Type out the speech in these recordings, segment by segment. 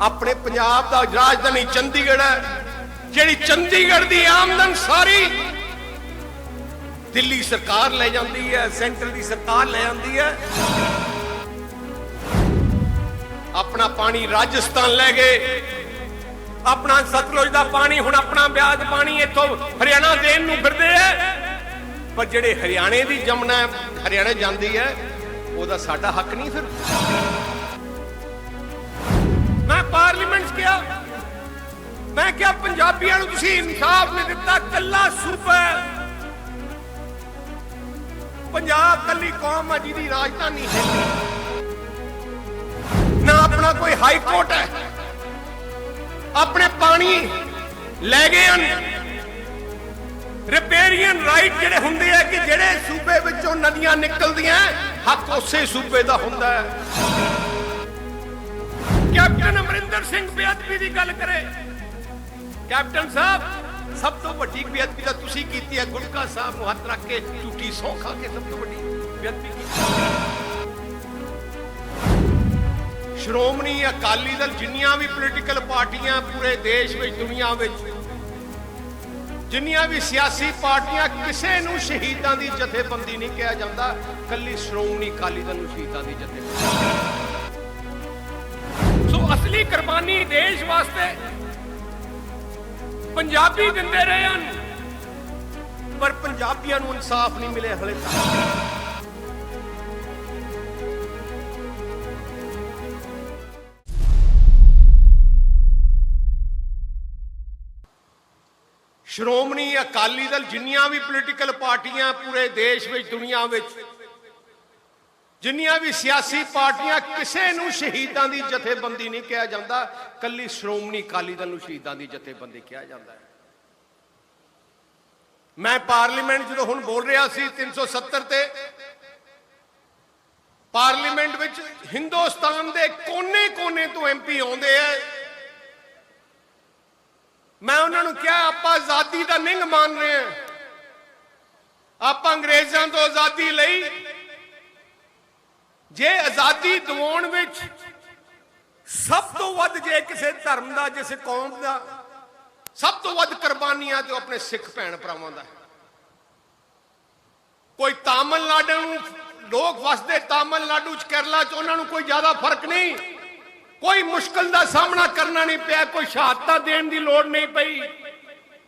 ਆਪਣੇ ਪੰਜਾਬ ਦਾ ਰਾਜਧਾਨੀ ਚੰਡੀਗੜ੍ਹ ਹੈ, ਜਿਹੜੀ ਚੰਡੀਗੜ੍ਹ ਦੀ ਆਮਦਨ ਸਾਰੀ ਦਿੱਲੀ ਸਰਕਾਰ ਲੈ ਜਾਂਦੀ ਹੈ ਸੈਂਟਰ ਦੀ ਸਰਕਾਰ ਲੈ ਜਾਂਦੀ ਹੈ। ਆਪਣਾ ਪਾਣੀ ਰਾਜਸਥਾਨ ਲੈ ਗਏ। ਆਪਣਾ ਸਤਲੁਜ ਦਾ ਪਾਣੀ ਹੁਣ ਆਪਣਾ ਵਿਆਜ ਪਾਣੀ ਇੱਥੋਂ ਹਰਿਆਣਾ ਦੇਣ ਨੂੰ ਫਿਰਦੇ ਐ ਪਰ ਜਿਹੜੇ ਹਰਿਆਣੇ ਦੀ ਜਮਨਾ ਹਰਿਆਣਾ ਜਾਂਦੀ ਹੈ, ਉਹਦਾ ਸਾਡਾ ਹੱਕ ਨਹੀਂ ਫਿਰ। ਪਾਰਲੀਮੈਂਟ 'ਚ ਕਿਹਾ, ਮੈਂ ਕਿਹਾ, ਪੰਜਾਬੀਆਂ ਨੂੰ ਤੁਸੀਂ ਇਨਸਾਫ ਨਹੀਂ ਦਿੱਤਾ, ਕੱਲਾ ਸੂਬਾ ਪੰਜਾਬ ਕੱਲੀ ਕੌਮ ਆ ਜਿਹਦੀ ਰਾਜਧਾਨੀ ਹੈ। ਨਾ ਆਪਣਾ ਕੋਈ ਹਾਈ ਕੋਰਟ ਹੈ। ਆਪਣੇ ਪਾਣੀ ਲੈ ਗਏ ਹਨ। ਰਿਪੇਰੀਅਨ ਰਾਈਟ ਜਿਹੜੇ ਹੁੰਦੇ ਆ ਕਿ ਜਿਹੜੇ ਸੂਬੇ ਵਿੱਚੋਂ ਨਦੀਆਂ ਨਿਕਲਦੀਆਂ, ਹੱਕ ਉਸੇ ਸੂਬੇ ਦਾ ਹੁੰਦਾ ਹੈ। ਕੈਪਟਨ ਅਮਰਿੰਦਰ ਸਿੰਘ ਬੇਅਦਬੀ ਦੀ ਗੱਲ ਕਰੇ। ਕੈਪਟਨ ਸਾਹਿਬ, ਸਭ ਤੋਂ ਵੱਡੀ ਬੇਅਦਬੀ ਤਾਂ ਤੁਸੀਂ ਕੀਤੀ ਹੈ। ਗੁਲਕਾ ਸਾਹਿਬ ਨੂੰ ਹੱਥ ਰੱਖ ਕੇ ਝੂਠੀ ਸੌਂ ਖਾ ਕੇ ਸਭ ਤੋਂ ਵੱਡੀ ਬੇਅਦਬੀ ਕੀਤੀ ਸ਼੍ਰੋਮਣੀ ਅਕਾਲੀ ਦਲ ਜਿੰਨੀਆਂ ਵੀ ਪੋਲੀਟੀਕਲ ਪਾਰਟੀਆਂ ਪੂਰੇ ਦੇਸ਼ ਵਿੱਚ, ਦੁਨੀਆ ਵਿੱਚ, ਜਿੰਨੀਆਂ ਵੀ ਸਿਆਸੀ ਪਾਰਟੀਆਂ ਕਿਸੇ ਨੂੰ ਸ਼ਹੀਦਾਂ ਦੀ ਜਥੇਬੰਦੀ ਨਹੀਂ ਕਿਹਾ ਜਾਂਦਾ, ਕੱਲੀ ਸ਼੍ਰੋਮਣੀ ਅਕਾਲੀ ਦਲ ਨੂੰ ਸ਼ਹੀਦਾਂ ਦੀ ਜਥੇਬੰਦੀ। ਅਸਲੀ ਕੁਰਬਾਨੀ ਦੇਸ਼ ਵਾਸਤੇ ਪੰਜਾਬੀ ਦਿੰਦੇ ਰਹੇ ਹਨ। ਪਰ ਪੰਜਾਬੀਆਂ ਨੂੰ ਇਨਸਾਫ ਨਹੀਂ ਮਿਲਿਆ ਹਲੇ ਤੱਕ। ਸ਼੍ਰੋਮਣੀ ਅਕਾਲੀ ਦਲ ਜਿੰਨੀਆਂ ਵੀ ਪੋਲੀਟੀਕਲ ਪਾਰਟੀਆਂ ਪੂਰੇ ਦੇਸ਼ ਵਿੱਚ, ਦੁਨੀਆ ਵਿੱਚ ਜਿੰਨੀਆਂ ਵੀ ਸਿਆਸੀ ਪਾਰਟੀਆਂ ਕਿਸੇ ਨੂੰ ਸ਼ਹੀਦਾਂ ਦੀ ਜਥੇਬੰਦੀ ਨਹੀਂ ਕਿਹਾ ਜਾਂਦਾ, ਕੱਲੀ ਸ਼੍ਰੋਮਣੀ ਅਕਾਲੀ ਦਲ ਨੂੰ ਸ਼ਹੀਦਾਂ ਦੀ ਜਥੇਬੰਦੀ ਕਿਹਾ ਜਾਂਦਾ ਹੈ। ਮੈਂ ਪਾਰਲੀਮੈਂਟ ਜਦੋਂ ਹੁਣ ਬੋਲ ਰਿਹਾ ਸੀ 370 ਤੇ, ਪਾਰਲੀਮੈਂਟ ਵਿੱਚ ਹਿੰਦੁਸਤਾਨ ਦੇ ਕੋਨੇ-ਕੋਨੇ ਤੋਂ ਐਮਪੀ ਆਉਂਦੇ ਆ ਮੈਂ ਉਹਨਾਂ ਨੂੰ ਕਿਹਾ, ਆਪਾਂ ਆਜ਼ਾਦੀ ਦਾ ਨਿੰਗ ਮੰਨ ਰਹੇ ਹਾਂ। ਆਪਾਂ ਅੰਗਰੇਜ਼ਾਂ ਤੋਂ ਆਜ਼ਾਦੀ ਲਈ ਜੇ ਆਜ਼ਾਦੀ ਦਿਵਾਉਣ ਵਿੱਚ ਸਭ ਤੋਂ ਵੱਧ ਜੇ ਕਿਸੇ ਧਰਮ ਦਾ, ਜਿਸ ਕੌਮ ਦਾ, ਸਭ ਤੋਂ ਵੱਧ ਕੁਰਬਾਨੀਆਂ ਤੇ ਉਹ ਆਪਣੇ ਸਿੱਖ ਭੈਣ ਭਰਾਵਾਂ ਦਾ ਕੋਈ ਤਾਮਿਲਨਾਡੂ ਨੂੰ ਲੋਕ ਵਸਦੇ ਤਾਮਿਲਨਾਡੂ ਚ ਕੇਰਲਾ ਚ, ਉਹਨਾਂ ਨੂੰ ਕੋਈ ਜ਼ਿਆਦਾ ਫ਼ਰਕ ਨਹੀਂ। ਕੋਈ ਮੁਸ਼ਕਲ ਦਾ ਸਾਹਮਣਾ ਕਰਨਾ ਨਹੀਂ ਪਿਆ, ਕੋਈ ਸ਼ਹਾਦਤਾਂ ਦੇਣ ਦੀ ਲੋੜ ਨਹੀਂ ਪਈ।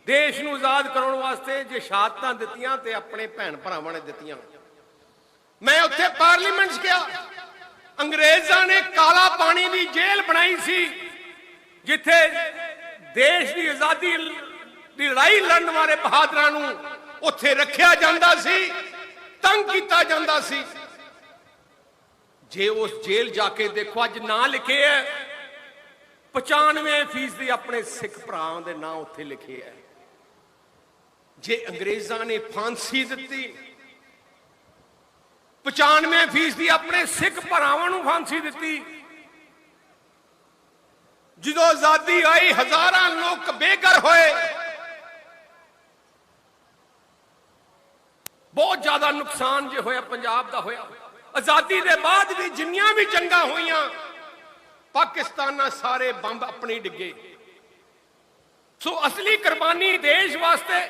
ਦੇਸ਼ ਨੂੰ ਆਜ਼ਾਦ ਕਰਾਉਣ ਵਾਸਤੇ ਜੇ ਸ਼ਹਾਦਤਾਂ ਦਿੱਤੀਆਂ ਤੇ ਆਪਣੇ ਭੈਣ ਭਰਾਵਾਂ ਨੇ ਦਿੱਤੀਆਂ। ਮੈਂ ਉੱਥੇ ਪਾਰਲੀਮੈਂਟ 'ਚ ਗਿਆ। ਅੰਗਰੇਜ਼ਾਂ ਨੇ ਕਾਲਾ ਪਾਣੀ ਦੀ ਜੇਲ੍ਹ ਬਣਾਈ ਸੀ, ਜਿੱਥੇ ਦੇਸ਼ ਦੀ ਆਜ਼ਾਦੀ ਦੀ ਲੜਾਈ ਲੜਨ ਵਾਲੇ ਬਹਾਦਰਾਂ ਨੂੰ ਉੱਥੇ ਰੱਖਿਆ ਜਾਂਦਾ ਸੀ, ਤੰਗ ਕੀਤਾ ਜਾਂਦਾ ਸੀ। ਜੇ ਉਸ ਜੇਲ੍ਹ ਜਾ ਕੇ ਦੇਖੋ, ਅੱਜ ਨਾਂ ਲਿਖੇ ਹੈ 95% ਦੀ ਆਪਣੇ ਸਿੱਖ ਭਰਾਵਾਂ ਦੇ ਨਾਂ ਉੱਥੇ ਲਿਖੇ ਹੈ ਜੇ ਅੰਗਰੇਜ਼ਾਂ ਨੇ ਫਾਂਸੀ ਦਿੱਤੀ 95% ਦੀ ਆਪਣੇ ਸਿੱਖ ਭਰਾਵਾਂ ਨੂੰ ਫਾਂਸੀ ਦਿੱਤੀ। ਜਦੋਂ ਆਜ਼ਾਦੀ ਆਈ, ਹਜ਼ਾਰਾਂ ਲੋਕ ਬੇਘਰ ਹੋਏ। ਬਹੁਤ ਜ਼ਿਆਦਾ ਨੁਕਸਾਨ ਜੇ ਹੋਇਆ, ਪੰਜਾਬ ਦਾ ਹੋਇਆ। ਆਜ਼ਾਦੀ ਦੇ ਬਾਅਦ ਵੀ ਜਿੰਨੀਆਂ ਵੀ ਜੰਗਾਂ ਹੋਈਆਂ, ਪਾਕਿਸਤਾਨ ਨਾਲ ਸਾਰੇ ਬੰਬ ਆਪਣੇ ਡਿੱਗੇ। ਸੋ ਅਸਲੀ ਕੁਰਬਾਨੀ ਦੇਸ਼ ਵਾਸਤੇ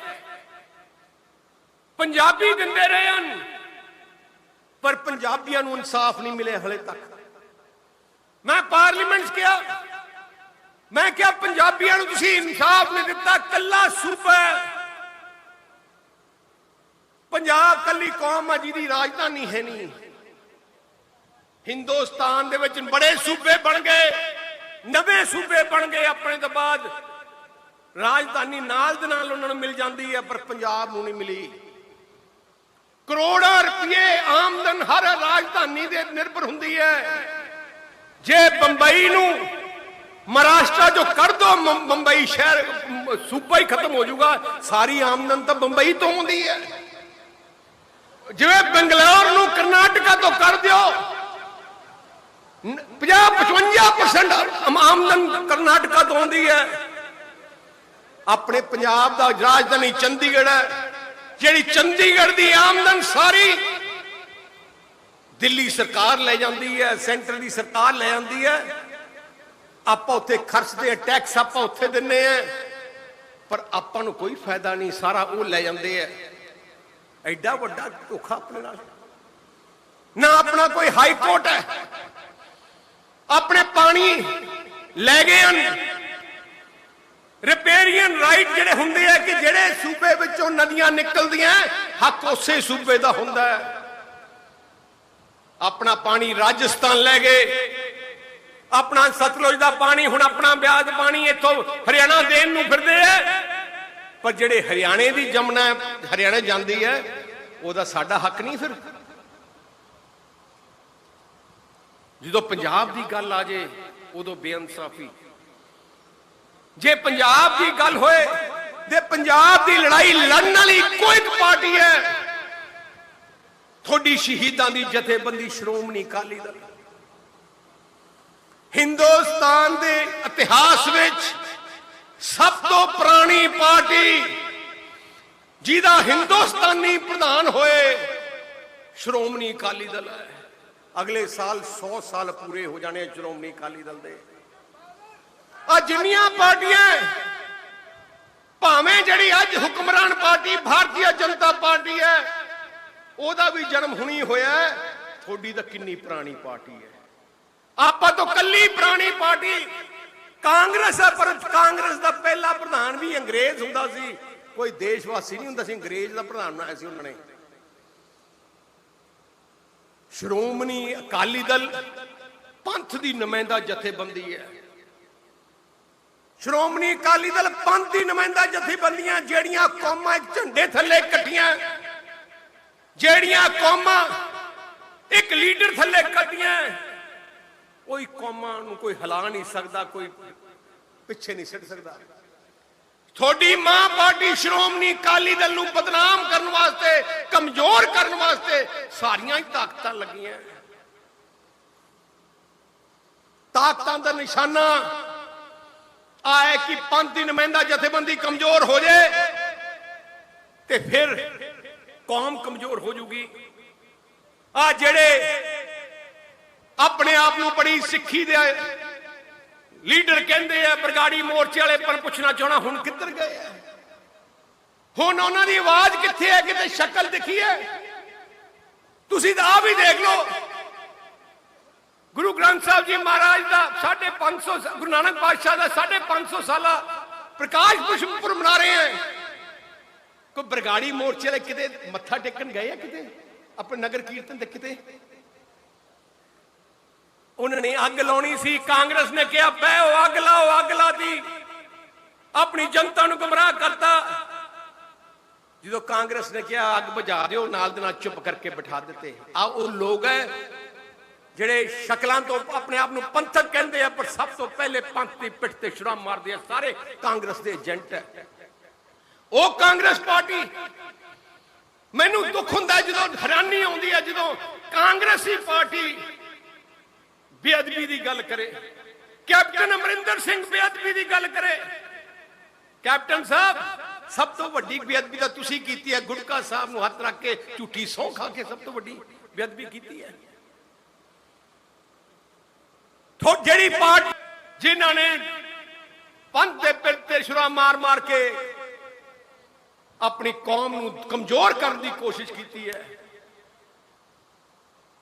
ਪੰਜਾਬੀ ਦਿੰਦੇ ਰਹੇ ਹਨ। ਪਰ ਪੰਜਾਬੀਆਂ ਨੂੰ ਇਨਸਾਫ ਨਹੀਂ ਮਿਲਿਆ ਹਲੇ ਤੱਕ। ਮੈਂ ਪਾਰਲੀਮੈਂਟ 'ਚ ਕਿਹਾ, ਮੈਂ ਕਿਹਾ ਪੰਜਾਬੀਆਂ ਨੂੰ ਤੁਸੀਂ ਇਨਸਾਫ ਨਹੀਂ ਦਿੱਤਾ, ਕੱਲਾ ਸੂਬਾ ਪੰਜਾਬ ਕੱਲੀ ਕੌਮ ਆ ਜਿਹਦੀ ਰਾਜਧਾਨੀ ਹੈ ਨਹੀਂ। ਹਿੰਦੁਸਤਾਨ ਦੇ ਵਿੱਚ ਬੜੇ ਸੂਬੇ ਬਣ ਗਏ, ਨਵੇਂ ਸੂਬੇ ਬਣ ਗਏ ਆਪਣੇ ਤੋਂ ਬਾਅਦ। ਰਾਜਧਾਨੀ ਨਾਲ ਦੇ ਨਾਲ ਉਹਨਾਂ ਨੂੰ ਮਿਲ ਜਾਂਦੀ ਹੈ, ਪਰ ਪੰਜਾਬ ਨੂੰ ਨਹੀਂ ਮਿਲੀ। ਕਰੋੜਾਂ ਰੁਪਏ ਆਮਦਨ ਹਰ ਰਾਜਧਾਨੀ ਦੇ ਨਿਰਭਰ ਹੁੰਦੀ ਹੈ। ਜੇ ਬੰਬਈ ਨੂੰ ਮਹਾਰਾਸ਼ਟਰ ਜੋ ਕਰ ਦੋ, ਮੁੰ- ਸ਼ਹਿਰ ਸੂਬਾ ਹੀ ਖਤਮ ਹੋ ਜਾਊਗਾ। ਸਾਰੀ ਆਮਦਨ ਤਾਂ ਬੰਬਈ ਤੋਂ ਆਉਂਦੀ ਹੈ। ਜਿਵੇਂ ਬੰਗਲੌਰ ਨੂੰ ਕਰਨਾਟਕਾ ਤੋਂ ਕਰ ਦਿਓ 50 55% ਆਮਦਨ ਕਰਨਾਟਕਾ ਤੋਂ ਆਉਂਦੀ ਹੈ। ਆਪਣੇ ਪੰਜਾਬ ਦਾ ਰਾਜਧਾਨੀ ਚੰਡੀਗੜ੍ਹ ਹੈ। ਜਿਹੜੀ ਚੰਡੀਗੜ੍ਹ ਦੀ ਆਮਦਨ ਸਾਰੀ ਦਿੱਲੀ ਸਰਕਾਰ ਲੈ ਜਾਂਦੀ ਹੈ, ਸੈਂਟਰ ਦੀ ਸਰਕਾਰ ਲੈ ਜਾਂਦੀ ਹੈ। ਆਪਾਂ ਉੱਥੇ ਖਰਚਦੇ ਆ ਟੈਕਸ ਆਪਾਂ ਉੱਥੇ ਦਿੰਨੇ ਆ ਪਰ ਆਪਾਂ ਨੂੰ ਕੋਈ ਫਾਇਦਾ ਨਹੀਂ, ਸਾਰਾ ਉਹ ਲੈ ਜਾਂਦੇ ਆ ਐਡਾ ਵੱਡਾ ਧੋਖਾ ਆਪਣੇ ਨਾਲ। ਨਾ ਆਪਣਾ ਕੋਈ ਹਾਈ ਕੋਰਟ ਹੈ। ਆਪਣੇ ਪਾਣੀ ਲੈ ਗਏ ਹਨ। ਰਿਪੇਰੀਅਨ ਰਾਈਟ ਜਿਹੜੇ ਹੁੰਦੇ ਆ ਕਿ ਜਿਹੜੇ ਸੂਬੇ ਵਿੱਚੋਂ ਨਦੀਆਂ ਨਿਕਲਦੀਆਂ ਹੱਕ ਉਸੇ ਸੂਬੇ ਦਾ ਹੁੰਦਾ ਹੈ ਆਪਣਾ ਪਾਣੀ ਰਾਜਸਥਾਨ ਲੈ ਗਏ। ਆਪਣਾ ਸਤਲੁਜ ਦਾ ਪਾਣੀ ਹੁਣ ਆਪਣਾ ਵਿਆਜ ਪਾਣੀ ਇੱਥੋਂ ਹਰਿਆਣਾ ਦੇਣ ਨੂੰ ਫਿਰਦੇ ਆ ਪਰ ਜਿਹੜੇ ਹਰਿਆਣੇ ਦੀ ਜਮਨਾ ਹਰਿਆਣੇ ਜਾਂਦੀ ਹੈ ਉਹਦਾ ਸਾਡਾ ਹੱਕ ਨਹੀਂ ਫਿਰ। ਜਦੋਂ ਪੰਜਾਬ ਦੀ ਗੱਲ ਆ ਜੇ, ਉਦੋਂ ਬੇਇਨਸਾਫੀ। ਜੇ ਪੰਜਾਬ ਦੀ ਗੱਲ ਹੋਏ, ਤੇ ਪੰਜਾਬ ਦੀ ਲੜਾਈ ਲੜਨ ਵਾਲੀ ਕੋਈ ਇੱਕ ਪਾਰਟੀ ਹੈ। ਤੁਹਾਡੀ ਸ਼ਹੀਦਾਂ ਦੀ ਜਥੇਬੰਦੀ ਸ਼੍ਰੋਮਣੀ ਅਕਾਲੀ ਦਲ। ਹਿੰਦੁਸਤਾਨ ਦੇ ਇਤਿਹਾਸ ਵਿੱਚ ਸਭ ਤੋਂ ਪੁਰਾਣੀ ਪਾਰਟੀ ਜਿਹਦਾ ਹਿੰਦੁਸਤਾਨੀ ਪ੍ਰਧਾਨ ਹੋਏ ਸ਼੍ਰੋਮਣੀ ਅਕਾਲੀ ਦਲ ਹੈ। ਅਗਲੇ ਸਾਲ 100 ਸਾਲ ਪੂਰੇ ਹੋ ਜਾਣੇ ਸ਼੍ਰੋਮਣੀ ਅਕਾਲੀ ਦਲ ਦੇ। ਆ ਜਿੰਨੀਆਂ ਪਾਰਟੀਆਂ ਭਾਵੇਂ ਜਿਹੜੀ ਅੱਜ ਹੁਕਮਰਾਨ ਪਾਰਟੀ ਭਾਰਤੀ ਜਨਤਾ ਪਾਰਟੀ ਹੈ, ਉਹਦਾ ਵੀ ਜਨਮ ਹੁਣੀ ਹੋਇਆ ਹੈ। ਤੁਹਾਡੀ ਤਾਂ ਕਿੰਨੀ ਪੁਰਾਣੀ ਪਾਰਟੀ ਹੈ। ਆਪਾਂ ਤੋਂ ਕੱਲੀ ਪੁਰਾਣੀ ਪਾਰਟੀ, ਕਾਂਗਰਸ ਹੈ, ਪਰ ਕਾਂਗਰਸ ਦਾ ਪਹਿਲਾ ਪ੍ਰਧਾਨ ਵੀ ਅੰਗਰੇਜ਼ ਹੁੰਦਾ ਸੀ। ਕੋਈ ਦੇਸ਼ਵਾਸੀ ਨਹੀਂ ਹੁੰਦਾ ਸੀ, ਅੰਗਰੇਜ਼ ਦਾ ਪ੍ਰਧਾਨ ਬਣਾਇਆ ਸੀ ਉਹਨਾਂ ਨੇ। ਸ਼੍ਰੋਮਣੀ ਅਕਾਲੀ ਦਲ ਪੰਥ ਦੀ ਨੁਮਾਇੰਦਾ ਜਥੇਬੰਦੀ ਹੈ। ਸ਼੍ਰੋਮਣੀ ਅਕਾਲੀ ਦਲ ਪੰਥ ਦੀ ਨੁਮਾਇੰਦਾ ਜਥੇਬੰਦੀਆਂ ਜਿਹੜੀਆਂ ਕੌਮਾਂ ਇੱਕ ਝੰਡੇ ਥੱਲੇ ਇਕੱਠੀਆਂ ਜਿਹੜੀਆਂ ਕੌਮਾਂ ਇੱਕ ਲੀਡਰ ਥੱਲੇ ਇਕੱਠੀਆਂ ਕੋਈ ਕੌਮਾਂ ਨੂੰ ਕੋਈ ਹਿਲਾ ਨਹੀਂ ਸਕਦਾ, ਕੋਈ ਪਿੱਛੇ ਨਹੀਂ ਸਿੱਟ ਸਕਦਾ। ਤੁਹਾਡੀ ਮਾਂ ਪਾਰਟੀ ਸ਼੍ਰੋਮਣੀ ਅਕਾਲੀ ਦਲ ਨੂੰ ਬਦਨਾਮ ਕਰਨ ਵਾਸਤੇ, ਕਮਜ਼ੋਰ ਕਰਨ ਵਾਸਤੇ ਸਾਰੀਆਂ ਹੀ ਤਾਕਤਾਂ ਲੱਗੀਆਂ। ਤਾਕਤਾਂ ਦਾ ਨਿਸ਼ਾਨਾ ਆਏ ਕਿ ਪੰਥ ਦੀ ਨੁਮਾਇੰਦਾ ਜਥੇਬੰਦੀ ਕਮਜ਼ੋਰ ਹੋ ਜਾਏ ਤੇ ਫਿਰ ਕੌਮ ਕਮਜ਼ੋਰ ਹੋ ਜੂਗੀ। ਆ ਜਿਹੜੇ ਆਪਣੇ ਆਪ ਨੂੰ ਬੜੀ ਸਿੱਖੀ ਦੇ ਲੀਡਰ ਕਹਿੰਦੇ ਆ, ਬਰਗਾੜੀ ਮੋਰਚੇ ਵਾਲੇ ਪਰ ਪੁੱਛਣਾ ਚਾਹਣਾ, ਹੁਣ ਕਿੱਧਰ ਗਏ ਆ? ਹੁਣ ਉਹਨਾਂ ਦੀ ਆਵਾਜ਼ ਕਿੱਥੇ ਹੈ? ਕਿਤੇ ਸ਼ਕਲ ਦਿਖੀ ਹੈ? ਤੁਸੀਂ ਤਾਂ ਆ ਵੀ ਦੇਖ ਲਓ। ਗੁਰੂ ਗ੍ਰੰਥ ਸਾਹਿਬ ਜੀ ਮਹਾਰਾਜ ਦਾ 550 ਗੁਰੂ ਨਾਨਕ ਪਾਤਸ਼ਾਹ ਦਾ 550 ਸਾਲਾ ਪ੍ਰਕਾਸ਼ ਪੁਰਬ ਪੁਰਬ ਮਨਾ ਰਹੇ ਹੈ। ਕੋਈ ਬਰਗਾੜੀ ਮੋਰਚੇ ਵਾਲੇ ਕਿਤੇ ਮੱਥਾ ਟੇਕਣ ਗਏ ਆ ਕਿਤੇ? ਆਪਣੇ ਨਗਰ ਕੀਰਤਨ ਤੇ ਕਿਤੇ? ਉਹਨਾਂ ਨੇ ਅੱਗ ਲਾਉਣੀ ਸੀ, ਕਾਂਗਰਸ ਨੇ ਕਿਹਾ ਪੈ ਅੱਗ ਲਾਓ, ਅੱਗ ਲਾਤੀ ਆਪਣੀ ਜਨਤਾ ਨੂੰ ਗੁੰਮਰਾਹ ਕਰਤਾ। ਜਦੋਂ ਕਾਂਗਰਸ ਨੇ ਕਿਹਾ, ਅੱਗ ਬੁਝਾ ਦਿਓ, ਨਾਲ ਦੇ ਨਾਲ ਚੁੱਪ ਕਰਕੇ ਬਿਠਾ ਦਿੱਤੇ। ਆ ਉਹ ਲੋਕ ਹੈ ਜਿਹੜੇ ਸ਼ਕਲਾਂ ਤੋਂ ਆਪਣੇ ਆਪ ਨੂੰ ਪੰਥਕ ਕਹਿੰਦੇ ਆ, ਪਰ ਸਭ ਤੋਂ ਪਹਿਲੇ ਪੰਥ ਦੀ ਪਿੱਠ ਤੇ ਛੁਰਾ ਮਾਰਦੇ ਆ ਸਾਰੇ ਕਾਂਗਰਸ ਦੇ ਏਜੰਟ। ਹੈ ਉਹ ਕਾਂਗਰਸ ਪਾਰਟੀ, ਮੈਨੂੰ ਦੁੱਖ ਹੁੰਦਾ ਜਦੋਂ ਹੈਰਾਨੀ ਆਉਂਦੀ ਹੈ, ਜਦੋਂ ਕਾਂਗਰਸੀ ਪਾਰਟੀ ਬੇਅਦਬੀ ਦੀ ਗੱਲ ਕਰੇ। ਕੈਪਟਨ ਅਮਰਿੰਦਰ ਸਿੰਘ ਬੇਅਦਬੀ ਦੀ ਗੱਲ ਕਰੇ। ਕੈਪਟਨ ਸਾਹਿਬ, ਸਭ ਤੋਂ ਵੱਡੀ ਬੇਅਦਬੀ ਤਾਂ ਤੁਸੀਂ ਕੀਤੀ ਹੈ, ਗੁਟਕਾ ਸਾਹਿਬ ਨੂੰ ਹੱਥ ਰੱਖ ਕੇ ਝੂਠੀ ਸੌਂ ਖਾ ਕੇ ਸਭ ਤੋਂ ਵੱਡੀ ਬੇਅਦਬੀ ਕੀਤੀ ਹੈ। ਥੋ ਜਿਹੜੀ ਪਾਰਟੀ ਜਿਨ੍ਹਾਂ ਨੇ ਪੰਥ ਦੇ ਪਿੰਡ ਤੇ ਛੁਰਾ ਮਾਰ ਮਾਰ ਕੇ ਆਪਣੀ ਕੌਮ ਨੂੰ ਕਮਜ਼ੋਰ ਕਰਨ ਦੀ ਕੋਸ਼ਿਸ਼ ਕੀਤੀ ਹੈ।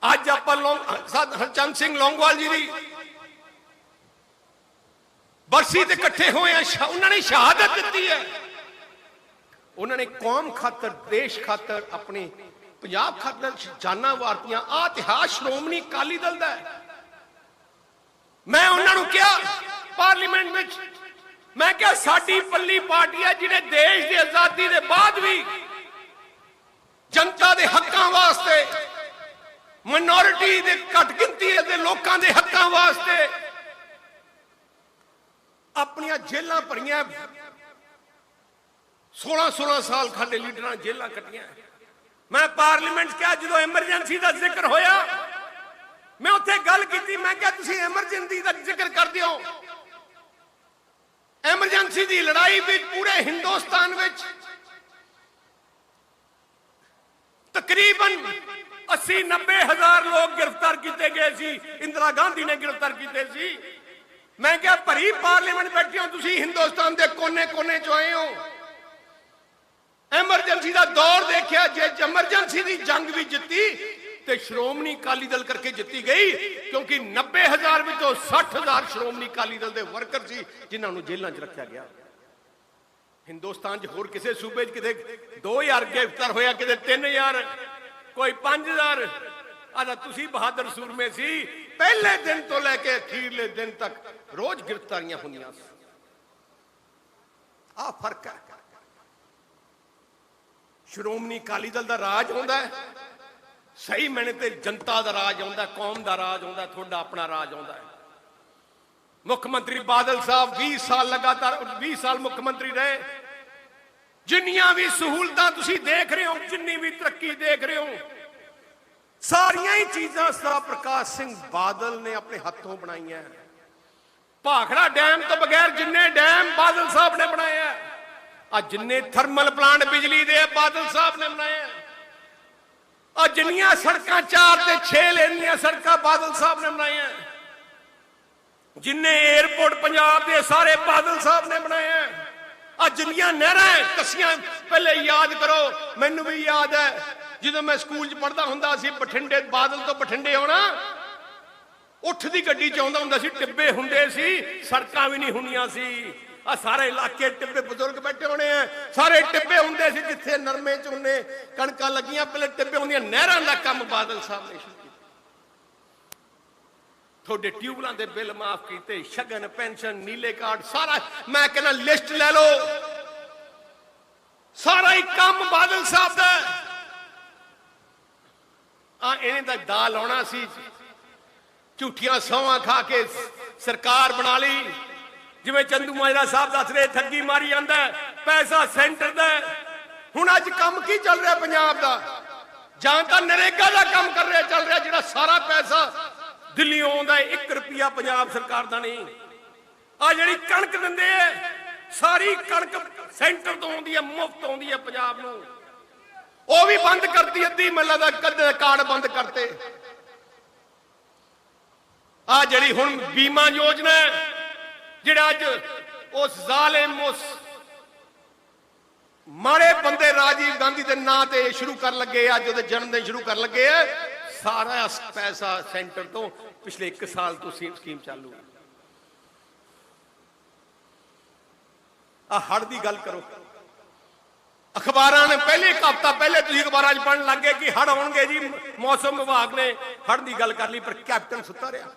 ਅੱਜ ਆਪਾਂ ਹਰਚੰਦ ਸਿੰਘ ਲੌਂਗਵਾਲ ਜੀ ਦੀ ਬਰਸੀ ਤੇ ਇਕੱਠੇ ਹੋਏ ਆ ਉਹਨਾਂ ਨੇ ਸ਼ਹਾਦਤ ਦਿੱਤੀ ਹੈ। ਉਹਨਾਂ ਨੇ ਕੌਮ ਖਾਤਰ, ਦੇਸ਼ ਖਾਤਰ, ਆਪਣੇ ਪੰਜਾਬ ਖਾਤਰ ਜਾਨਾਂ ਵਾਰਤੀਆਂ ਆ ਇਤਿਹਾਸ ਸ਼੍ਰੋਮਣੀ ਅਕਾਲੀ ਦਲ ਦਾ ਹੈ। ਮੈਂ ਉਹਨਾਂ ਨੂੰ ਕਿਹਾ, ਪਾਰਲੀਮੈਂਟ ਵਿੱਚ, ਮੈਂ ਕਿਹਾ, ਸਾਡੀ ਪੱਲੀ ਪਾਰਟੀ ਹੈ ਜਿਹਨੇ ਦੇਸ਼ ਦੀ ਆਜ਼ਾਦੀ ਦੇ ਬਾਅਦ ਵੀ ਜਨਤਾ ਦੇ ਹੱਕਾਂ ਵਾਸਤੇ ਮਿਨੋਰਿਟੀ ਦੇ ਘੱਟ ਗਿਣਤੀ ਦੇ ਲੋਕਾਂ ਦੇ ਹੱਕਾਂ ਵਾਸਤੇ ਆਪਣੀਆਂ ਜੇਲਾਂ ਭਰੀਆਂ। 16 16 ਸਾਲ ਸਾਡੇ ਲੀਡਰਾਂ ਜੇਲਾਂ ਕੱਟੀਆਂ। ਮੈਂ ਪਾਰਲੀਮੈਂਟ ਕਿਹਾ, ਜਦੋਂ ਐਮਰਜੈਂਸੀ ਦਾ ਜ਼ਿਕਰ ਹੋਇਆ ਮੈਂ ਉੱਥੇ ਗੱਲ ਕੀਤੀ, ਮੈਂ ਕਿਹਾ, ਤੁਸੀਂ ਐਮਰਜੈਂਸੀ ਦਾ ਜ਼ਿਕਰ ਕਰਦੇ ਹੋ। ਐਮਰਜੈਂਸੀ ਦੀ ਲੜਾਈ ਵਿੱਚ ਪੂਰੇ ਹਿੰਦੁਸਤਾਨ ਵਿੱਚ ਤਕਰੀਬਨ 80 90 ਹਜ਼ਾਰ ਲੋਕ ਗ੍ਰਿਫਤਾਰ ਕੀਤੇ ਗਏ ਸੀ। ਇੰਦਰਾ ਗਾਂਧੀ ਨੇ ਗ੍ਰਿਫਤਾਰ ਕੀਤੇ ਸੀ। ਮੈਂ ਕਿਹਾ, ਭਰੀ ਪਾਰਲੀਮੈਂਟ ਬੈਠੇ ਹੋ, ਤੁਸੀਂ ਹਿੰਦੁਸਤਾਨ ਦੇ ਕੋਨੇ-ਕੋਨੇ ਚ ਆਏ ਹੋ। ਐਮਰਜੈਂਸੀ ਦਾ ਦੌਰ ਦੇਖਿਆ, ਜੇ ਐਮਰਜੈਂਸੀ ਦੀ ਜੰਗ ਵੀ ਜਿੱਤੀ ਤੇ ਸ਼੍ਰੋਮਣੀ ਅਕਾਲੀ ਦਲ ਕਰਕੇ ਜਿੱਤੀ ਗਈ, ਕਿਉਂਕਿ 90000 ਵਿੱਚੋਂ 60000 ਸ਼੍ਰੋਮਣੀ ਅਕਾਲੀ ਦਲ ਦੇ ਵਰਕਰ ਸੀ, ਜਿਨ੍ਹਾਂ ਨੂੰ ਜੇਲ੍ਹਾਂ 'ਚ ਰੱਖਿਆ ਗਿਆ। ਹਿੰਦੁਸਤਾਨ 'ਚ ਹੋਰ ਕਿਸੇ ਸੂਬੇ 'ਚ ਕਿਤੇ 2000 ਗ੍ਰਿਫਤਾਰ ਹੋਇਆ, ਕਿਤੇ 3000 ਕੋਈ 5000 ਆਦਾ ਤੁਸੀਂ ਬਹਾਦਰ ਸੂਰਮੇ ਸੀ, ਪਹਿਲੇ ਦਿਨ ਤੋਂ ਲੈ ਕੇ ਅਖੀਰਲੇ ਦਿਨ ਤੱਕ ਰੋਜ਼ ਗ੍ਰਿਫਤਾਰੀਆਂ ਹੁੰਦੀਆਂ ਸੀ। ਆ ਫ਼ਰਕ ਹੈ। ਸ਼੍ਰੋਮਣੀ ਅਕਾਲੀ ਦਲ ਦਾ ਰਾਜ ਹੁੰਦਾ ਹੈ ਸਹੀ ਮੈਨੇ ਤੇ ਜਨਤਾ ਦਾ ਰਾਜ ਆਉਂਦਾ, ਕੌਮ ਦਾ ਰਾਜ ਆਉਂਦਾ, ਤੁਹਾਡਾ ਆਪਣਾ ਰਾਜ ਆਉਂਦਾ ਹੈ। ਮੁੱਖ ਮੰਤਰੀ ਬਾਦਲ ਸਾਹਿਬ 20 ਸਾਲ ਲਗਾਤਾਰ 20 ਸਾਲ ਮੁੱਖ ਮੰਤਰੀ ਰਹੇ। ਜਿੰਨੀਆਂ ਵੀ ਸਹੂਲਤਾਂ ਤੁਸੀਂ ਦੇਖ ਰਹੇ ਹੋ, ਜਿੰਨੀ ਵੀ ਤਰੱਕੀ ਦੇਖ ਰਹੇ ਹੋ, ਸਾਰੀਆਂ ਹੀ ਚੀਜ਼ਾਂ ਸਰ ਪ੍ਰਕਾਸ਼ ਸਿੰਘ ਬਾਦਲ ਨੇ ਆਪਣੇ ਹੱਥੋਂ ਬਣਾਈਆਂ ਭਾਖੜਾ ਡੈਮ ਤੋਂ ਬਗੈਰ ਜਿੰਨੇ ਡੈਮ ਬਾਦਲ ਸਾਹਿਬ ਨੇ ਬਣਾਏ ਆ ਆ ਜਿੰਨੇ ਥਰਮਲ ਪਲਾਂਟ ਬਿਜਲੀ ਦੇ ਬਾਦਲ ਸਾਹਿਬ ਨੇ ਬਣਾਏ ਆ ਜਿੰਨੀਆਂ ਸੜਕਾਂ 4 ਤੇ 6 ਲੇਨ ਸੜਕਾਂ ਬਾਦਲ ਸਾਹਿਬ ਨੇ ਬਣਾਈਆਂ। ਜਿੰਨੇ 에어ਪੋਰਟ ਪੰਜਾਬ ਦੇ ਸਾਰੇ ਬਾਦਲ ਸਾਹਿਬ ਨੇ ਬਣਾਏ ਆ। ਆ ਜਿੰਨੀਆਂ ਨਹਿਰਾਂ ਕਸੀਆਂ, ਪਹਿਲੇ ਯਾਦ ਕਰੋ, ਮੈਨੂੰ ਵੀ ਯਾਦ ਹੈ ਜਦੋਂ ਮੈਂ ਸਕੂਲ 'ਚ ਪੜ੍ਹਦਾ ਹੁੰਦਾ ਸੀ, ਬਠਿੰਡੇ, ਬਾਦਲ ਤੋਂ ਬਠਿੰਡੇ ਆਉਣਾ, ਉੱਠ ਦੀ ਗੱਡੀ ਚ ਆਉਂਦਾ ਹੁੰਦਾ ਸੀ, ਟਿੱਬੇ ਹੁੰਦੇ ਸੀ, ਸੜਕਾਂ ਵੀ ਨਹੀਂ ਹੁੰਦੀਆਂ ਸੀ। ਆ ਸਾਰੇ ਇਲਾਕੇ ਟਿੱਬੇ ਬਜ਼ੁਰਗ ਬੈਠੇ ਹੋਣੇ ਆ। ਸਾਰੇ ਟਿੱਬੇ ਹੁੰਦੇ ਸੀ ਜਿੱਥੇ ਨਰਮੇ ਝੋਨੇ ਕਣਕਾਂ ਲੱਗੀਆਂ ਪਹਿਲੇ ਟਿੱਬੇ ਹੁੰਦੀਆਂ, ਨਹਿਰਾਂ ਦਾ ਕੰਮ ਬਾਦਲ ਸਾਹਿਬ ਨੇ ਸ਼ੁਰੂ ਕੀਤਾ। ਤੁਹਾਡੇ ਟਿਊਬਲਾਂ ਦੇ ਬਿੱਲ ਮਾਫ ਕੀਤੇ, ਸ਼ਗਨ, ਪੈਨਸ਼ਨ, ਨੀਲੇ ਕਾਰਡ, ਸਾਰਾ, ਮੈਂ ਕਹਿੰਦਾ ਲਿਸਟ ਲੈ ਲਓ। ਸਾਰਾ ਹੀ ਕੰਮ ਬਾਦਲ ਸਾਹਿਬ ਦਾ। ਆ ਇਹਨੇ ਤਾਂ ਦਾ ਲਾਉਣਾ ਸੀ, ਝੂਠੀਆਂ ਸੌਹਾਂ ਖਾ ਕੇ ਸਰਕਾਰ ਬਣਾ ਲਈ। ਜਿਵੇਂ ਚੰਦੂ ਮਾਜਰਾ ਸਾਹਿਬ ਦੱਸ ਰਹੇ ਠੱਗੀ ਮਾਰੀ ਜਾਂਦਾ ਪੈਸਾ ਸੈਂਟਰ ਦਾ ਹੁਣ ਅੱਜ ਕੰਮ ਕੀ ਚੱਲ ਰਿਹਾ ਪੰਜਾਬ ਦਾ? ਜਾਂ ਤਾਂ ਨਰੇਗਾ ਦਾ ਕੰਮ ਕਰ ਰਿਹਾ ਚੱਲ ਰਿਹਾ ਜਿਹੜਾ ਸਾਰਾ ਪੈਸਾ ਦਿੱਲੀੋਂ ਆਉਂਦਾ 1 ਰੁਪਿਆ ਪੰਜਾਬ ਸਰਕਾਰ ਦਾ ਨਹੀਂ। ਆ ਜਿਹੜੀ ਕਣਕ ਦਿੰਦੇ ਐ ਸਾਰੀ ਕਣਕ ਸੈਂਟਰ ਤੋਂ ਆਉਂਦੀ ਹੈ ਮੁਫਤ ਆਉਂਦੀ ਹੈ ਪੰਜਾਬ ਨੂੰ। ਉਹ ਵੀ ਬੰਦ ਕਰਤੀ ਅੱਧੀ ਮੱਲਾ ਦਾ ਕਦੇ ਕਾਰਡ ਬੰਦ ਕਰਤੇ। ਆ ਜਿਹੜੀ ਹੁਣ ਬੀਮਾ ਯੋਜਨਾ ਹੈ, ਜਿਹੜਾ ਅੱਜ ਉਸ ਜ਼ਾਲਿਮ, ਉਸ ਮਾੜੇ ਬੰਦੇ ਰਾਜੀਵ ਗਾਂਧੀ ਦੇ ਨਾਂ ਤੇ ਸ਼ੁਰੂ ਕਰਨ ਲੱਗੇ ਅੱਜ ਉਹਦੇ ਜਨਮ ਦਿਨ ਸ਼ੁਰੂ ਕਰਨ ਲੱਗੇ ਆ, ਸਾਰਾ ਪੈਸਾ ਸੈਂਟਰ ਤੋਂ ਪਿਛਲੇ 1 ਸਾਲ ਤੋਂ ਸਕੀਮ ਚਾਲੂ ਹੈ ਆ ਹੜ ਦੀ ਗੱਲ ਕਰੋ। ਅਖਬਾਰਾਂ ਨੇ ਪਹਿਲੇ ਇੱਕ ਹਫ਼ਤਾ ਪਹਿਲੇ ਤੁਸੀਂ ਅਖਬਾਰਾਂ 'ਚ ਪੜਨ ਲੱਗੇ ਕਿ ਹੜ ਆਉਣਗੇ ਜੀ, ਮੌਸਮ ਵਿਭਾਗ ਨੇ ਹੜ ਦੀ ਗੱਲ ਕਰ ਲਈ, ਪਰ ਕੈਪਟਨ ਸੁੱਤਾ ਰਿਹਾ।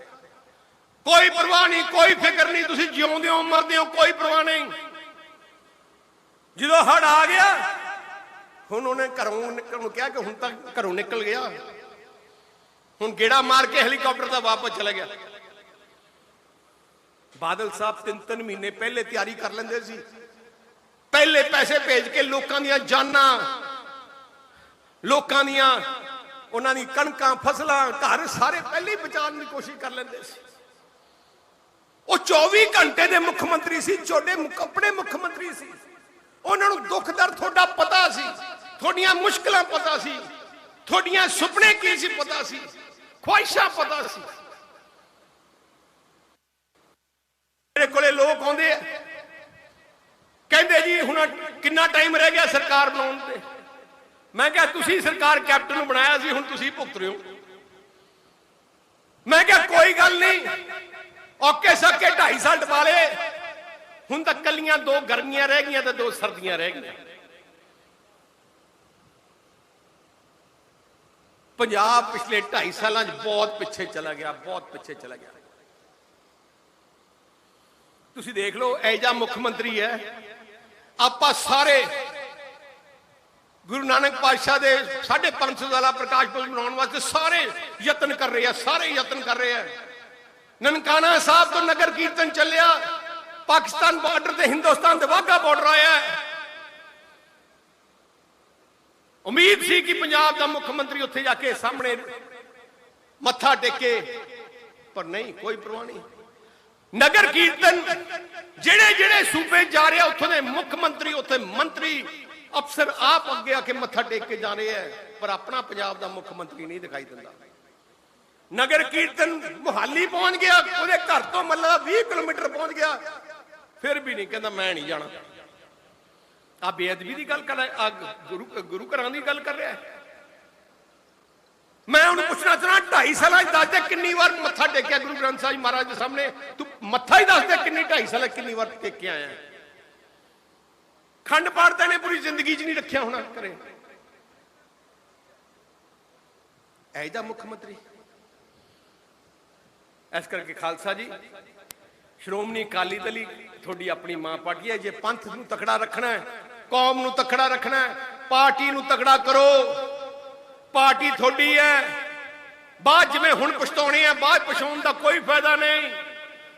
ਕੋਈ ਪਰਵਾਹ ਨਹੀਂ, ਕੋਈ ਫਿਕਰ ਨਹੀਂ, ਤੁਸੀਂ ਜਿਉਂਦੇ ਹੋ, ਮਰਦੇ ਹੋ, ਕੋਈ ਪਰਵਾਹ ਨਹੀਂ। ਜਦੋਂ ਹੜ ਆ ਗਿਆ, ਹੁਣ ਉਹਨੇ ਘਰੋਂ ਨਿਕਲਣ ਨੂੰ ਕਿਹਾ ਕਿ ਹੁਣ ਤਾਂ ਘਰੋਂ ਨਿਕਲ ਗਿਆ। ਹੁਣ ਗੇੜਾ ਮਾਰ ਕੇ ਹੈਲੀਕਾਪਟਰ ਦਾ ਵਾਪਸ ਚਲਾ ਗਿਆ। ਬਾਦਲ ਸਾਹਿਬ ਤਿੰਨ ਤਿੰਨ ਮਹੀਨੇ ਪਹਿਲੇ ਤਿਆਰੀ ਕਰ ਲੈਂਦੇ ਸੀ। ਪਹਿਲੇ ਪੈਸੇ ਭੇਜ ਕੇ ਲੋਕਾਂ ਦੀਆਂ ਜਾਨਾਂ, ਲੋਕਾਂ ਦੀਆਂ ਉਹਨਾਂ ਦੀ ਕਣਕਾਂ, ਫਸਲਾਂ, ਘਰ ਸਾਰੇ ਪਹਿਲੇ ਬਚਾਉਣ ਦੀ ਕੋਸ਼ਿਸ਼ ਕਰ ਲੈਂਦੇ ਸੀ। ਉਹ 24 ਘੰਟੇ ਦੇ ਮੁੱਖ ਮੰਤਰੀ ਸੀ ਛੋਟੇ ਕੱਪੜੇ ਮੁੱਖ ਮੰਤਰੀ ਸੀ। ਉਹਨਾਂ ਨੂੰ ਦੁੱਖ ਦਰਦ ਤੁਹਾਡਾ ਪਤਾ ਸੀ, ਤੁਹਾਡੀਆਂ ਮੁਸ਼ਕਲਾਂ ਪਤਾ ਸੀ, ਤੁਹਾਡੀਆਂ ਸੁਪਨੇ ਕੀ ਸੀ ਪਤਾ ਸੀ, ਖੁਆਇਸ਼ਾਂ ਪਤਾ ਸੀ। ਮੇਰੇ ਕੋਲੇ ਲੋਕ ਆਉਂਦੇ ਆ। ਕਹਿੰਦੇ ਜੀ, ਹੁਣ ਕਿੰਨਾ ਟਾਈਮ ਰਹਿ ਗਿਆ ਸਰਕਾਰ ਬਣਾਉਣ ਤੇ। ਮੈਂ ਕਿਹਾ, ਤੁਸੀਂ ਸਰਕਾਰ ਕੈਪਟਨ ਨੂੰ ਬਣਾਇਆ ਸੀ, ਹੁਣ ਤੁਸੀਂ ਭੁਗਤ ਰਹੇ ਹੋ। ਮੈਂ ਕਿਹਾ, ਕੋਈ ਗੱਲ ਨਹੀਂ। ਔਕੇ ਸੱਕੇ 2.5 ਸਾਲ ਟਪਾ ਲਏ ਹੁਣ ਤਾਂ ਕੱਲੀਆਂ ਦੋ ਗਰਮੀਆਂ ਰਹਿ ਗਈਆਂ ਤੇ ਦੋ ਸਰਦੀਆਂ ਰਹਿ ਗਈਆਂ। ਪੰਜਾਬ ਪਿਛਲੇ 2.5 ਸਾਲਾਂ 'ਚ ਬਹੁਤ ਪਿੱਛੇ ਚਲਾ ਗਿਆ, ਬਹੁਤ ਪਿੱਛੇ ਚਲਾ ਗਿਆ। ਤੁਸੀਂ ਦੇਖ ਲਓ ਐਜਾ ਮੁੱਖ ਮੰਤਰੀ ਹੈ। ਆਪਾਂ ਸਾਰੇ ਗੁਰੂ ਨਾਨਕ ਪਾਤਸ਼ਾਹ ਦੇ 550 ਸਾਲਾ ਪ੍ਰਕਾਸ਼ ਪੁਰਬ ਮਨਾਉਣ ਵਾਸਤੇ ਸਾਰੇ ਯਤਨ ਕਰ ਰਹੇ ਆ, ਸਾਰੇ ਯਤਨ ਕਰ ਰਹੇ ਆ। ਨਨਕਾਣਾ ਸਾਹਿਬ ਤੋਂ ਨਗਰ ਕੀਰਤਨ ਚੱਲਿਆ। ਪਾਕਿਸਤਾਨ ਬਾਰਡਰ ਤੇ ਹਿੰਦੁਸਤਾਨ ਦੇ ਵਾਘਾ ਬਾਰਡਰ ਆਇਆ ਉਮੀਦ ਸੀ ਕਿ ਪੰਜਾਬ ਦਾ ਮੁੱਖ ਮੰਤਰੀ ਉੱਥੇ ਜਾ ਕੇ ਸਾਹਮਣੇ ਮੱਥਾ ਟੇਕੇ, ਪਰ ਨਹੀਂ, ਕੋਈ ਪਰਵਾਹ ਨਹੀਂ। ਨਗਰ ਕੀਰਤਨ ਜਿਹੜੇ ਜਿਹੜੇ ਸੂਬੇ ਜਾ ਰਿਹਾ, ਉੱਥੋਂ ਦੇ ਮੁੱਖ ਮੰਤਰੀ, ਉੱਥੇ ਮੰਤਰੀ, ਅਫਸਰ ਆਪ ਅੱਗੇ ਆ ਕੇ ਮੱਥਾ ਟੇਕ ਕੇ ਜਾ ਰਹੇ ਹੈ, ਪਰ ਆਪਣਾ ਪੰਜਾਬ ਦਾ ਮੁੱਖ ਮੰਤਰੀ ਨਹੀਂ ਦਿਖਾਈ ਦਿੰਦਾ। ਨਗਰ ਕੀਰਤਨ ਮੁਹਾਲੀ ਪਹੁੰਚ ਗਿਆ, ਉਹਦੇ ਘਰ ਤੋਂ ਮੱਲਾ 20 ਕਿਲੋਮੀਟਰ ਪਹੁੰਚ ਗਿਆ। ਫਿਰ ਵੀ ਨਹੀਂ ਕਹਿੰਦਾ ਮੈਂ ਨਹੀਂ ਜਾਣਾ। ਆ ਬੇਅਦਬੀ ਦੀ ਗੱਲ ਕਰ ਰਿਹਾ ਗੁਰੂ ਗੁਰੂ ਘਰਾਂ ਦੀ ਗੱਲ ਕਰ ਰਿਹਾ। ਮੈਂ ਉਹਨੂੰ ਪੁੱਛਣਾ ਚਾਹਣਾ 2.5 ਸਾਲਾਂ ਚ ਦੱਸ ਦੇ ਕਿੰਨੀ ਵਾਰ ਮੱਥਾ ਟੇਕਿਆ ਗੁਰੂ ਗ੍ਰੰਥ ਸਾਹਿਬ ਮਹਾਰਾਜ ਦੇ ਸਾਹਮਣੇ? ਤੂੰ ਮੱਥਾ ਹੀ ਦੱਸ ਦੇ ਕਿੰਨੀ 2.5 ਸਾਲਾਂ 'ਚ ਕਿੰਨੀ ਵਾਰ ਟੇਕ ਕੇ ਆਇਆ। ਖੰਡ ਪਾਠ ਤਾਂ ਨੇ ਪੂਰੀ ਜ਼ਿੰਦਗੀ 'ਚ ਨਹੀਂ ਰੱਖਿਆ ਹੋਣਾ ਕਰੇ ਐਦਾ ਮੁੱਖ ਮੰਤਰੀ। ਇਸ ਕਰਕੇ ਖਾਲਸਾ ਜੀ। ਸ਼੍ਰੋਮਣੀ ਅਕਾਲੀ ਦਲ ਹੀ ਤੁਹਾਡੀ ਆਪਣੀ ਮਾਂ ਪਾਰਟੀ ਹੈ। ਜੇ ਪੰਥ ਨੂੰ ਤਕੜਾ ਰੱਖਣਾ ਹੈ, ਕੌਮ ਨੂੰ ਤਕੜਾ ਰੱਖਣਾ ਹੈ, ਪਾਰਟੀ ਨੂੰ ਤਕੜਾ ਕਰੋ। ਪਾਰਟੀ ਤੁਹਾਡੀ ਹੈ। ਬਾਅਦ ਜਿਵੇਂ ਹੁਣ ਪਛਤਾਉਣੇ ਆ ਬਾਅਦ ਪਛਾਉਣ ਦਾ ਕੋਈ ਫਾਇਦਾ ਨਹੀਂ।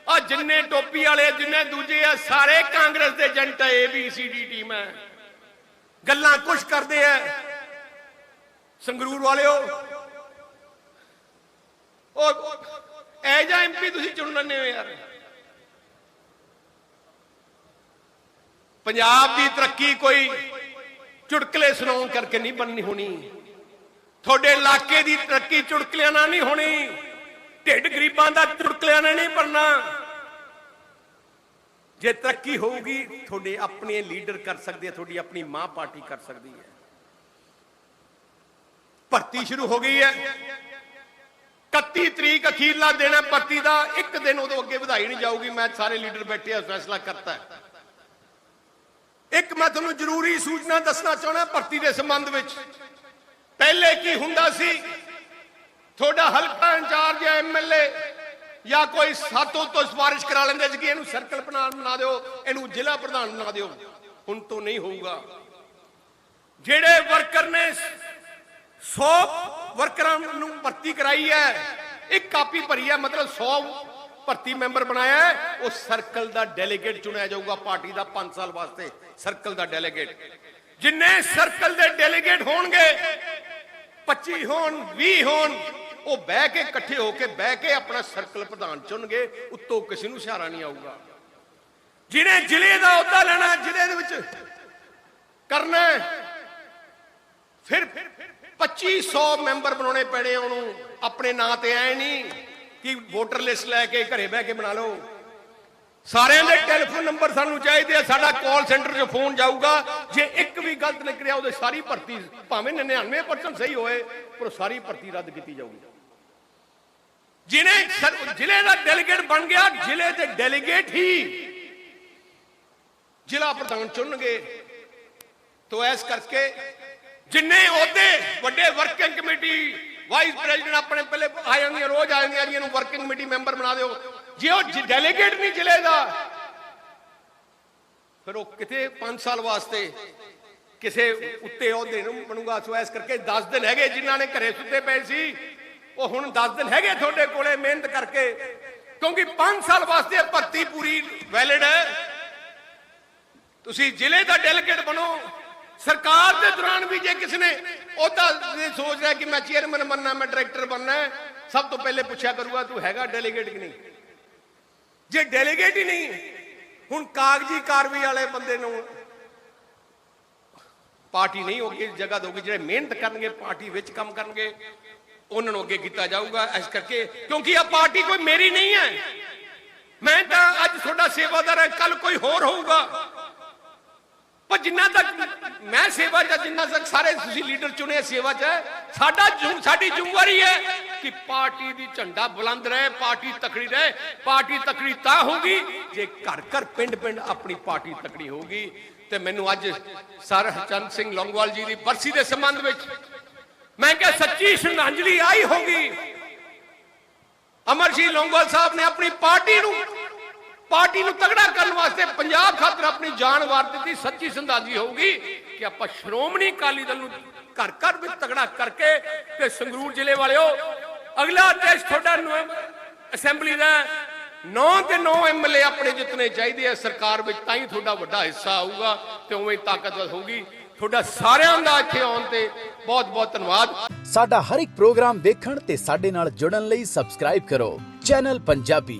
ਆ ਜਿੰਨੇ ਟੋਪੀ ਵਾਲੇ, ਜਿੰਨੇ ਦੂਜੇ ਆ, ਸਾਰੇ ਕਾਂਗਰਸ ਦੇ ਏਜੰਟ ਆ ਏਬੀਸੀਡੀ ਟੀਮ ਹੈ ਗੱਲਾਂ ਕੁਛ ਕਰਦੇ ਆ। ਸੰਗਰੂਰ ਵਾਲਿਓ, ਉਹ ਐ ਜਾਂ ਐਮਪੀ ਤੁਸੀਂ ਚੁਣ ਲੈਂਦੇ ਹੋ ਯਾਰ। ਪੰਜਾਬ ਦੀ ਤਰੱਕੀ ਕੋਈ ਚੁਟਕਲੇ ਸੁਣਾਉਣ ਕਰਕੇ ਨਹੀਂ ਬਣਨੀ ਹੋਣੀ। ਤੁਹਾਡੇ ਇਲਾਕੇ ਦੀ ਤਰੱਕੀ ਚੁਟਕਲਿਆਂ ਨਾਲ ਨਹੀਂ ਹੋਣੀ। ਢਿੱਡ ਗਰੀਬਾਂ ਦਾ ਚੁਟਕਲਿਆਂ ਨਾਲ ਨਹੀਂ ਬਣਨਾ। ਜੇ ਤਰੱਕੀ ਹੋਊਗੀ, ਤੁਹਾਡੇ ਆਪਣੇ ਲੀਡਰ ਕਰ ਸਕਦੇ ਆ, ਤੁਹਾਡੀ ਆਪਣੀ ਮਾਂ ਪਾਰਟੀ ਕਰ ਸਕਦੀ ਹੈ। ਭਰਤੀ ਸ਼ੁਰੂ ਹੋ ਗਈ ਹੈ। 31 ਤਰੀਕ ਅਖੀਰਲਾ ਦਿਨ ਹੈ ਭਰਤੀ ਦਾ। ਇੱਕ ਦਿਨ ਉਦੋਂ ਅੱਗੇ ਵਧਾਈ ਨਹੀਂ ਜਾਊਗੀ। ਮੈਂ ਸਾਰੇ ਲੀਡਰ ਬੈਠੇ ਆ, ਫੈਸਲਾ ਕਰਤਾ ਹੈ। ਇੱਕ ਮੈਂ ਤੁਹਾਨੂੰ ਜ਼ਰੂਰੀ ਸੂਚਨਾ ਦੱਸਣਾ ਚਾਹਣਾ ਭਰਤੀ ਦੇ ਸੰਬੰਧ ਵਿੱਚ। ਪਹਿਲੇ ਕੀ ਹੁੰਦਾ ਸੀ? ਤੁਹਾਡਾ ਹਲਕਾ ਇੰਚਾਰਜ ਜਾਂ ਐਮਐਲਏ ਜਾਂ ਕੋਈ ਸਾਤੋਂ ਤੋਂ ਸਿਫਾਰਿਸ਼ ਕਰਾ ਲੈਂਦੇ ਸੀ ਕਿ ਇਹਨੂੰ ਸਰਕਲ ਪ੍ਰਧਾਨ ਬਣਾ ਦਿਓ, ਇਹਨੂੰ ਜ਼ਿਲ੍ਹਾ ਪ੍ਰਧਾਨ ਬਣਾ ਦਿਓ। ਹੁਣ ਤੋਂ ਨਹੀਂ ਹੋਊਗਾ। ਜਿਹੜੇ ਵਰਕਰ ਨੇ 100 ਵਰਕਰਾਂ ਨੂੰ ਭਰਤੀ ਕਰਾਈ ਹੈ। ਇੱਕ ਕਾਪੀ ਭਰੀ ਹੈ, ਮਤਲਬ 100 ਭਰਤੀ ਮੈਂਬਰ ਬਣਾਇਆ ਹੈ। ਉਹ ਸਰਕਲ ਦਾ ਡੈਲੀਗੇਟ ਚੁਣਿਆ ਜਾਊਗਾ ਪਾਰਟੀ ਦਾ 5 ਸਾਲ ਵਾਸਤੇ, ਸਰਕਲ ਦਾ ਡੈਲੀਗੇਟ। ਜਿੰਨੇ ਸਰਕਲ ਦੇ ਡੈਲੀਗੇਟ ਹੋਣਗੇ 25 ਹੋਣ 20 ਹੋਣ, ਉਹ ਬਹਿ ਕੇ ਇਕੱਠੇ ਹੋ ਕੇ, ਬਹਿ ਕੇ ਆਪਣਾ ਸਰਕਲ ਪ੍ਰਧਾਨ ਚੁਣਗੇ ਉੱਤੋਂ ਕਿਸੇ ਨੂੰ ਸਹਾਰਾ ਨਹੀਂ ਆਊਗਾ। ਜਿਹਨੇ ਜ਼ਿਲ੍ਹੇ ਦਾ ਅਹੁਦਾ ਲੈਣਾ, ਜ਼ਿਲ੍ਹੇ ਦੇ ਵਿੱਚ ਕਰਨਾ ਫਿਰ 2500 ਮੈਂਬਰ ਬਣਾਉਣੇ ਪੈਣੇ ਉਹਨੂੰ। ਆਪਣੇ ਨਾਂ ਤੇ ਐ ਨਹੀਂ ਕਿ ਵੋਟਰ ਲਿਸਟ ਲੈ ਕੇ ਘਰੇ ਬਹਿ ਕੇ ਬਣਾ ਲਓ। ਸਾਰਿਆਂ ਦੇ ਟੈਲੀਫੋਨ ਨੰਬਰ ਸਾਨੂੰ ਚਾਹੀਦੇ ਆ। ਸਾਡਾ ਕਾਲ ਸੈਂਟਰ 'ਚ ਫੋਨ ਜਾਊਗਾ। ਜੇ ਇੱਕ ਵੀ ਗਲਤ ਨਿਕਲਿਆ, ਉਹਦੇ ਸਾਰੀ ਭਰਤੀ ਭਾਵੇਂ 99% ਸਹੀ ਹੋਏ, ਪਰ ਉਹ ਸਾਰੀ ਭਰਤੀ ਰੱਦ ਕੀਤੀ ਜਾਊਗੀ। ਜਿਹਨੇ ਜ਼ਿਲ੍ਹੇ ਦਾ ਡੈਲੀਗੇਟ ਬਣ ਗਿਆ ਜ਼ਿਲ੍ਹੇ ਦੇ ਡੈਲੀਗੇਟ ਹੀ ਜ਼ਿਲ੍ਹਾ ਪ੍ਰਧਾਨ ਚੁਣਨਗੇ। ਤੋ ਐਸ ਕਰਕੇ ਜਿੰਨੇ ਅਹੁਦੇ ਵੱਡੇ ਵਰਕਿੰਗ ਕਮੇਟੀ ਵਾਈਸ ਪ੍ਰੈਜ਼ੀਡੈਂਟ ਆਪਣੇ ਪਹਿਲੇ ਆ ਜਾਂਦੀਆਂ, ਰੋਜ਼ ਆ ਜਾਂਦੀਆਂ ਇਹਨੂੰ ਵਰਕਿੰਗ ਕਮੇਟੀ ਮੈਂਬਰ ਬਣਾ ਦਿਓ। ਜੇ ਉਹ ਡੈਲੀਗੇਟ ਨਹੀਂ ਜ਼ਿਲ੍ਹੇ ਦਾ, ਫਿਰ ਉਹ ਕਿਤੇ 5 ਸਾਲ ਵਾਸਤੇ ਕਿਸੇ ਉੱਤੇ ਅਹੁਦੇ ਨੂੰ ਬਣੂਗਾ। ਸੋ ਇਸ ਕਰਕੇ 10 ਦਿਨ ਹੈਗੇ ਜਿਨ੍ਹਾਂ ਨੇ ਘਰੇ ਸੁੱਤੇ ਪਏ ਸੀ, ਉਹ ਹੁਣ 10 ਦਿਨ ਹੈਗੇ ਤੁਹਾਡੇ ਕੋਲੇ ਮਿਹਨਤ ਕਰਕੇ। ਕਿਉਂਕਿ 5 ਸਾਲ ਵਾਸਤੇ ਭਰਤੀ ਪੂਰੀ ਵੈਲਿਡ ਹੈ। ਤੁਸੀਂ ਜ਼ਿਲ੍ਹੇ ਦਾ ਡੈਲੀਗੇਟ ਬਣੋ ਸਰਕਾਰ ਦੇ ਦੌਰਾਨ ਵੀ ਜੇ ਕਿਸ ਨੇ ਉਹਦਾ ਇਹ ਸੋਚ ਰਿਹਾ ਕਿ ਮੈਂ ਚੇਅਰਮੈਨ ਬਣਨਾ, ਮੈਂ ਡਾਇਰੈਕਟਰ ਬਣਨਾ ਸਭ ਤੋਂ ਪਹਿਲੇ ਪੁੱਛਿਆ ਕਰੂਗਾ, ਤੂੰ ਹੈਗਾ ਡੈਲੀਗੇਟ ਕਿ ਨਹੀਂ? ਜੇ ਡੈਲੀਗੇਟ ਹੀ ਨਹੀਂ, ਹੁਣ ਕਾਗਜ਼ੀ ਕਾਰਵਾਈ ਵਾਲੇ ਬੰਦੇ ਨੂੰ ਪਾਰਟੀ ਨਹੀਂ ਹੋਗੀ ਜਗ੍ਹਾ ਦੋਗੀ ਜਿਹੜੇ ਮਿਹਨਤ ਕਰਨਗੇ, ਪਾਰਟੀ ਵਿੱਚ ਕੰਮ ਕਰਨਗੇ, ਉਹਨਾਂ ਨੂੰ ਅੱਗੇ ਕੀਤਾ ਜਾਊਗਾ, ਇਸ ਕਰਕੇ, ਕਿਉਂਕਿ ਇਹ ਪਾਰਟੀ ਕੋਈ ਮੇਰੀ ਨਹੀਂ ਹੈ। ਮੈਂ ਤਾਂ ਅੱਜ ਤੁਹਾਡਾ ਸੇਵਾਦਾਰ ਹਾਂ ਕੱਲ ਕੋਈ ਹੋਰ ਹੋਊਗਾ। ਪਰ ਜਿੰਨਾ ਤੱਕ ਮੈਂ ਸੇਵਾ ਜਾਂ ਜਿੰਨਾ ਤੱਕ ਸਾਰੇ ਤੁਸੀਂ ਲੀਡਰ ਚੁਣੇ ਸੇਵਾ 'ਚ, ਸਾਡਾ ਸਾਡੀ ਜ਼ਿੰਮੇਵਾਰੀ ਹੈ ਕਿ ਪਾਰਟੀ ਦੀ ਝੰਡਾ ਬੁਲੰਦ ਰਹੇ, ਪਾਰਟੀ ਤਕੜੀ ਰਹੇ। ਪਾਰਟੀ ਤਕੜੀ ਤਾਂ ਹੋਊਗੀ ਜੇ ਘਰ ਘਰ, ਪਿੰਡ ਪਿੰਡ ਆਪਣੀ ਪਾਰਟੀ ਤਕੜੀ ਹੋਊਗੀ। ਤੇ ਮੈਨੂੰ ਅੱਜ ਸਰ ਹਰਚੰਦ ਸਿੰਘ ਲੌਂਗੋਵਾਲ ਜੀ ਦੀ ਬਰਸੀ ਦੇ ਸੰਬੰਧ ਵਿੱਚ ਮੈਂ ਕਿਹਾ ਸੱਚੀ ਸ਼ਰਧਾਂਜਲੀ ਆਈ ਹੋਗੀ ਅਮਰ ਜੀ ਲੌਂਗੋਵਾਲ ਸਾਹਿਬ ਨੇ ਆਪਣੀ ਪਾਰਟੀ ਨੂੰ ਪਾਰਟੀ ਨੂੰ ਤਗੜਾ ਕਰਨ ਵਾਸਤੇ ਪੰਜਾਬ ਖਾਤਰ ਆਪਣੀ ਜਾਨ ਵਾਰ ਦਿੱਤੀ, ਸੱਚੀ ਸੰਦਾਜੀ ਹੋਊਗੀ ਕਿ ਆਪਾਂ ਸ਼੍ਰੋਮਣੀ ਅਕਾਲੀ ਦਲ ਨੂੰ ਘਰ ਘਰ ਵਿੱਚ ਤਗੜਾ ਕਰਕੇ ਤੇ ਸੰਗਰੂਰ ਜ਼ਿਲ੍ਹੇ ਵਾਲਿਓ, ਅਗਲਾ ਦੇਸ਼ ਤੁਹਾਡਾ ਨਵੰਬਰ ਅਸੈਂਬਲੀ ਦਾ 9 ਤੇ 9 ਐਮਐਲਏ ਆਪਣੇ ਜਿੱਤਨੇ ਚਾਹੀਦੇ ਆ, ਸਰਕਾਰ ਵਿੱਚ ਤਾਂ ਹੀ ਤੁਹਾਡਾ ਵੱਡਾ ਹਿੱਸਾ ਆਊਗਾ ਤੇ ਉਵੇਂ ਤਾਕਤਵਰ ਹੋਊਗੀ। ਤੁਹਾਡਾ ਸਾਰਿਆਂ ਦਾ ਇੱਥੇ ਆਉਣ ਤੇ ਬਹੁਤ ਬਹੁਤ ਧੰਨਵਾਦ। ਸਾਡਾ ਹਰ ਇੱਕ ਪ੍ਰੋਗਰਾਮ ਦੇਖਣ ਤੇ ਸਾਡੇ ਨਾਲ ਜੁੜਨ ਲਈ ਸਬਸਕ੍ਰਾਈਬ ਕਰੋ। ਚੈਨਲ ਪੰਜਾਬੀ